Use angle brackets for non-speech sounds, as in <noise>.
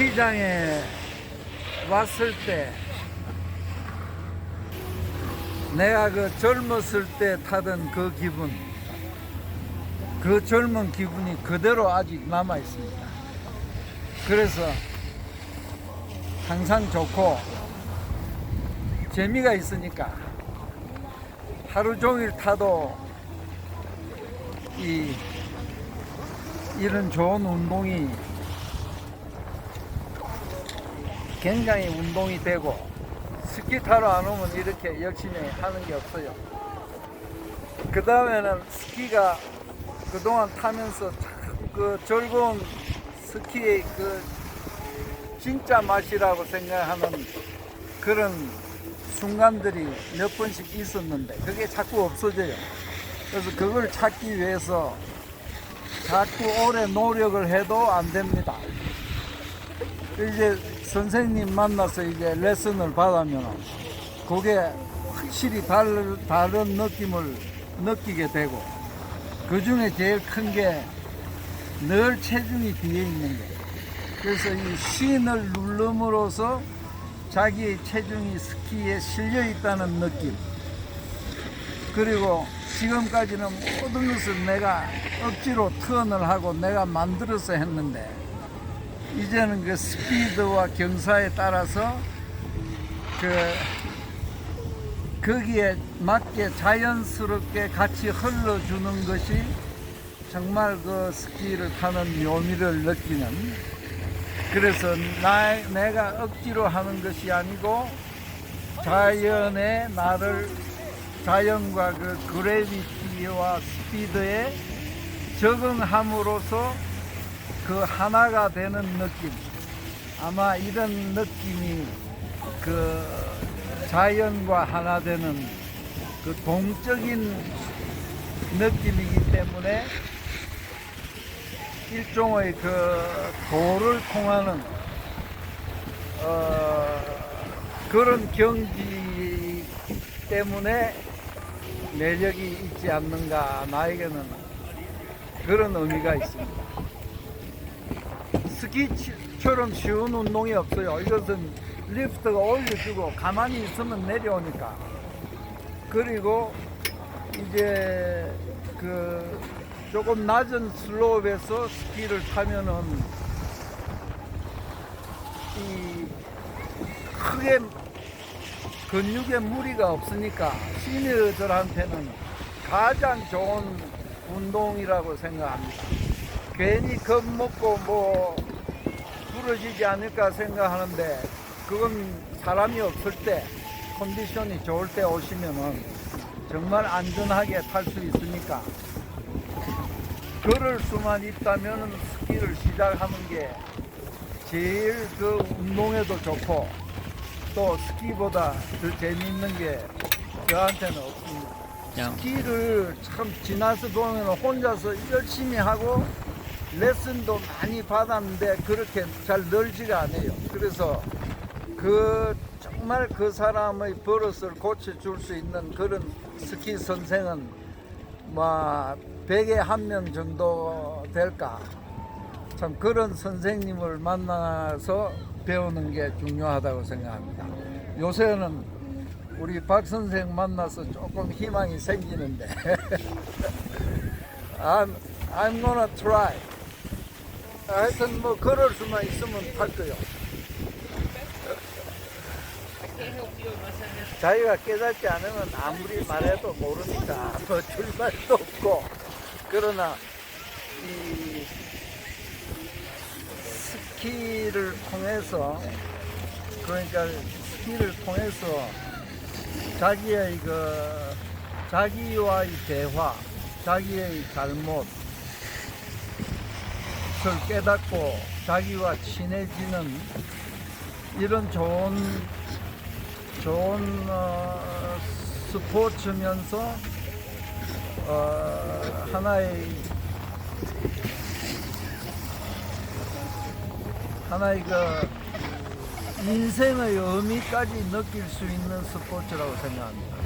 스키장에 왔을 때 내가 그 젊었을 때 타던 그 기분 그 젊은 기분이 그대로 아직 남아 있습니다. 그래서 항상 좋고 재미가 있으니까 하루 종일 타도 이 이런 좋은 운동이 굉장히 운동이 되고 스키 타러 안 오면 이렇게 열심히 하는 게 없어요. 그 다음에는 스키가 그동안 타면서 참그 즐거운 스키의 그 진짜 맛이라고 생각하는 그런 순간들이 몇 번씩 있었는데 그게 자꾸 없어져요. 그래서 그걸 찾기 위해서 자꾸 오래 노력을 해도 안 됩니다. 이제 선생님 만나서 이제 레슨을 받으면 그게 확실히 다른, 다른 느낌을 느끼게 되고 그 중에 제일 큰 게 늘 체중이 뒤에 있는 거예요. 그래서 이 쉰을 누름으로써 자기의 체중이 스키에 실려 있다는 느낌. 그리고 지금까지는 모든 것을 내가 억지로 턴을 하고 내가 만들어서 했는데 이제는 그 스피드와 경사에 따라서 그 거기에 맞게 자연스럽게 같이 흘러주는 것이 정말 그 스키를 타는 묘미를 느끼는 그래서 나, 내가 억지로 하는 것이 아니고 자연의 나를 자연과 그 그래비티와 스피드에 적응함으로써 그 하나가 되는 느낌. 아마 이런 느낌이 그 자연과 하나 되는 그 동적인 느낌이기 때문에 일종의 그 도를 통하는 어, 그런 경지 때문에 매력이 있지 않는가 나에게는 그런 의미가 있습니다. 스키처럼 쉬운 운동이 없어요. 이것은 리프트가 올려주고 가만히 있으면 내려오니까. 그리고 이제 그 조금 낮은 슬로프에서 스키를 타면은 이 크게 근육에 무리가 없으니까 시니어들한테는 가장 좋은 운동이라고 생각합니다. 괜히 겁먹고 뭐 부러지지 않을까 생각하는데 그건 사람이 없을 때 컨디션이 좋을 때 오시면은 정말 안전하게 탈 수 있으니까 걸을 수만 있다면 스키를 시작하는 게 제일 그 운동에도 좋고 또 스키보다 더 재미있는 게 저한테는 없습니다. 스키를 참 지나서 보면 혼자서 열심히 하고 레슨도 많이 받았는데 그렇게 잘 늘지가 않아요. 그래서 그 정말 그 사람의 버릇을 고쳐줄 수 있는 그런 스키 선생은 뭐 100에 한 명 정도 될까. 참 그런 선생님을 만나서 배우는 게 중요하다고 생각합니다. 요새는 우리 박 선생 만나서 조금 희망이 생기는데 <laughs> I'm, I'm gonna try. 하여튼 뭐 걸을 수만 있으면 탈 거요. 자기가 깨닫지 않으면 아무리 말해도 모르니까 뭐 출발도 없고 그러나 이 스키를 통해서 그러니까 스키를 통해서 자기의 그 자기와의 대화, 자기의 잘못 을 깨닫고 자기와 친해지는 이런 좋은 좋은 어, 스포츠면서 어, 하나의 하나의 그 인생의 의미까지 느낄 수 있는 스포츠라고 생각합니다.